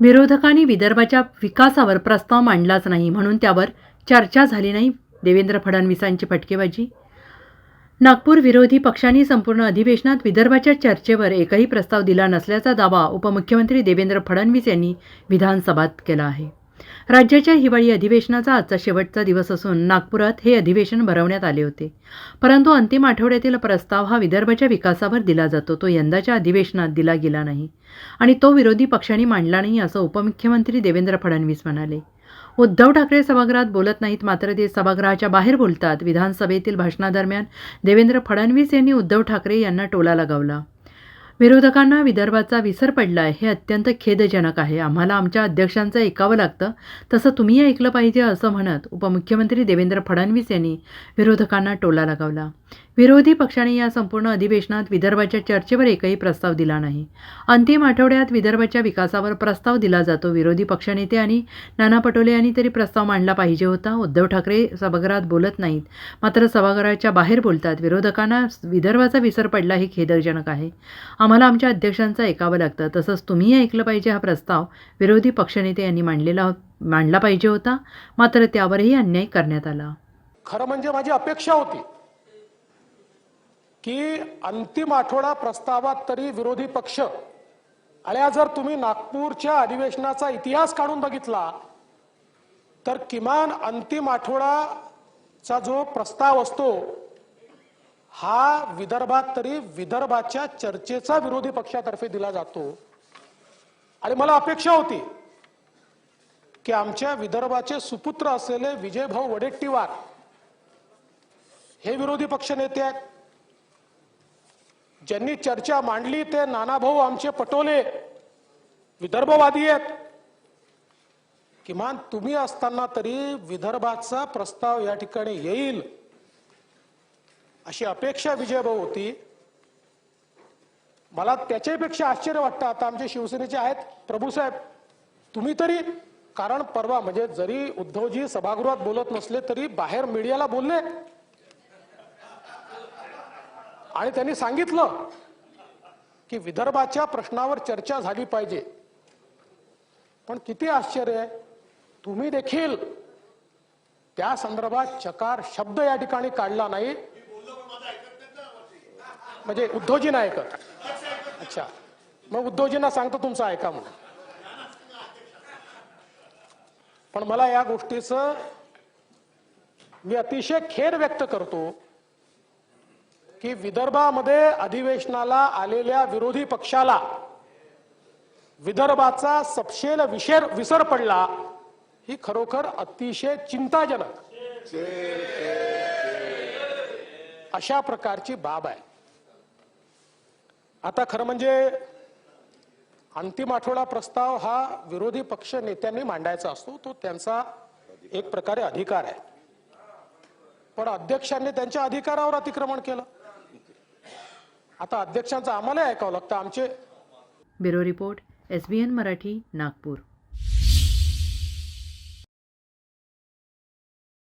विरोधकांनी विदर्भाच्या विकासावर प्रस्ताव मांडलाच नाही म्हणून त्यावर चर्चा झाली नाही. देवेंद्र फडणवीसांची फटकेबाजी. नागपूर विरोधी पक्षांनी संपूर्ण अधिवेशनात विदर्भाच्या चर्चेवर एकही प्रस्ताव दिला नसल्याचा दावा उपमुख्यमंत्री देवेंद्र फडणवीस यांनी विधानसभात केला आहे. राज्याच्या हिवाळी अधिवेशनाचा आजचा शेवटचा दिवस असून नागपुरात हे अधिवेशन भरवण्यात आले होते. परंतु अंतिम आठवड्यातील प्रस्ताव हा विदर्भाच्या विकासावर दिला जातो. तो यंदाच्या अधिवेशनात दिला गेला नाही आणि तो विरोधी पक्षांनी मांडला नाही असं उपमुख्यमंत्री देवेंद्र फडणवीस म्हणाले. उद्धव ठाकरे सभागृहात बोलत नाहीत मात्र ते सभागृहाच्या बाहेर बोलतात. विधानसभेतील भाषणादरम्यान देवेंद्र फडणवीस यांनी उद्धव ठाकरे यांना टोला लगावला. विरोधकांना विदर्भाचा विसर पडला आहे हे अत्यंत खेदजनक आहे. आम्हाला आमच्या अध्यक्षांचं ऐकावं लागतं. तसं तुम्ही ऐकलं पाहिजे असं म्हणत उपमुख्यमंत्री देवेंद्र फडणवीस यांनी विरोधकांना टोला लगावला. विरोधी पक्षाने या संपूर्ण अधिवेशनात विदर्भाच्या चर्चेवर एकही प्रस्ताव दिला नाही. अंतिम आठवड्यात विदर्भाच्या विकासावर प्रस्ताव दिला जातो. विरोधी पक्षनेते आणि नाना पटोले यांनी तरी प्रस्ताव मांडला पाहिजे होता. उद्धव ठाकरे सभागृहात बोलत नाहीत. मात्र सभागृहाच्या बाहेर बोलतात. विरोधकांना विदर्भाचा विसर पडला हे खेदजनक आहे. आम्हाला आमच्या अध्यक्षांचं ऐकावं लागतं. तसंच तुम्हीही ऐकलं पाहिजे हा प्रस्ताव विरोधी पक्षनेते यांनी मांडलेला मांडला पाहिजे होता. मात्र त्यावरही अन्याय करण्यात आला. खरं म्हणजे माझी अपेक्षा होती. की अंतिम आठवडा प्रस्तावात तरी विरोधी पक्ष. आणि जर तुम्ही नागपूरच्या अधिवेशनाचा इतिहास काढून बघितला तर किमान अंतिम आठवडाचा जो प्रस्ताव असतो हा विदर्भात तरी विदर्भाच्या चर्चेचा विरोधी पक्षातर्फे दिला जातो. आणि मला अपेक्षा होती की आमच्या विदर्भाचे सुपुत्र असलेले विजयभाऊ वडेट्टीवार हे विरोधी पक्ष नेते आहेत. ज्यांनी चर्चा मांडली ते नानाभाऊ आमचे पटोले विदर्भवादी आहेत. किमान तुम्ही असताना तरी विदर्भाचा प्रस्ताव या ठिकाणी येईल अशी अपेक्षा विजयभाऊ होती. मला त्याच्यापेक्षा आश्चर्य वाटतं आता आमचे शिवसेनेचे आहेत प्रभूसाहेब तुम्ही तरी कारण परवा म्हणजे जरी उद्धवजी सभागृहात बोलत नसले तरी बाहेर मीडियाला बोलले आणि त्यांनी सांगितलं की विदर्भाच्या प्रश्नावर चर्चा झाली पाहिजे. पण किती आश्चर्य आहे. तुम्ही देखील त्या संदर्भात चकार शब्द या ठिकाणी काढला नाही. म्हणजे उद्धवजी नाही ऐकत अच्छा. मग उद्धवजींना सांगतो तुमचं ऐका म्हणून. पण मला या गोष्टीचं मी अतिशय खेद व्यक्त करतो. की विदर्भामध्ये अधिवेशनाला आलेल्या विरोधी पक्षाला विदर्भाचा सपशेल विशेर विसर पडला ही खरोखर अतिशय चिंताजनक अशा प्रकारची बाब आहे. आता खरं म्हणजे अंतिम आठवडा प्रस्ताव हा विरोधी पक्ष नेत्यांनी मांडायचा असतो तो त्यांचा एक प्रकारे अधिकार आहे. पण अध्यक्षांनी त्यांच्या अधिकारावर अतिक्रमण केलं. आता अध्यक्षांचं आम्हाला ऐकावं लागतं. आमचे bureau report S B N Marathi Nagpur.